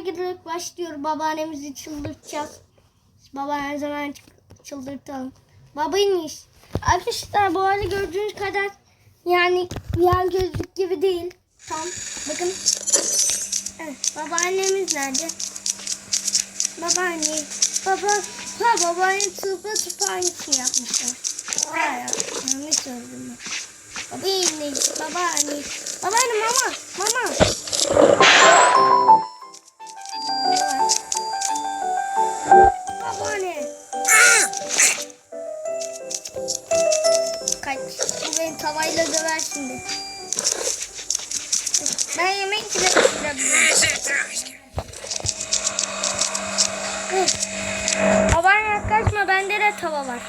girerek başlıyor. Babaannemizi çıldırtacağız. Baba her zaman çı- çıldırtalım. Babaymış. Arkadaşlar bu arada gördüğünüz kadar yani real gözlük gibi değil. Tam bakın. Evet, babaannemiz nerede? Babaanne. Baba. Ha babaanne tıpa tıpa aynısını yapmışlar. Ya. Yanlış söyledim ben. Babaanne. Babaanne. Babaanne Kaç. Bu beni tavayla döver şimdi. Ben yemeği içine pişirebilirim. Baban yaklaşma bende de tava var.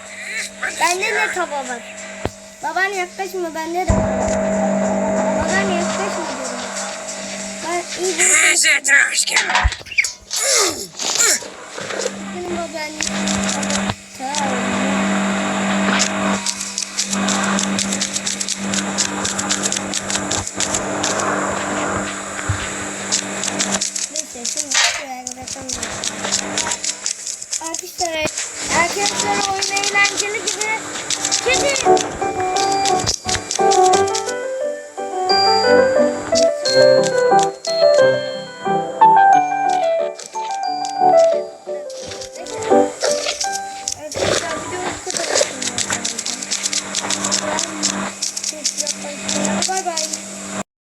Bende de tava var. Baban yaklaşma bende de. Baban yaklaşma diyorum. Ben iyi bir... Benim babaannem. Arkadaşlar, arkadaşlar oyun eğlenceli gibi. Kedi.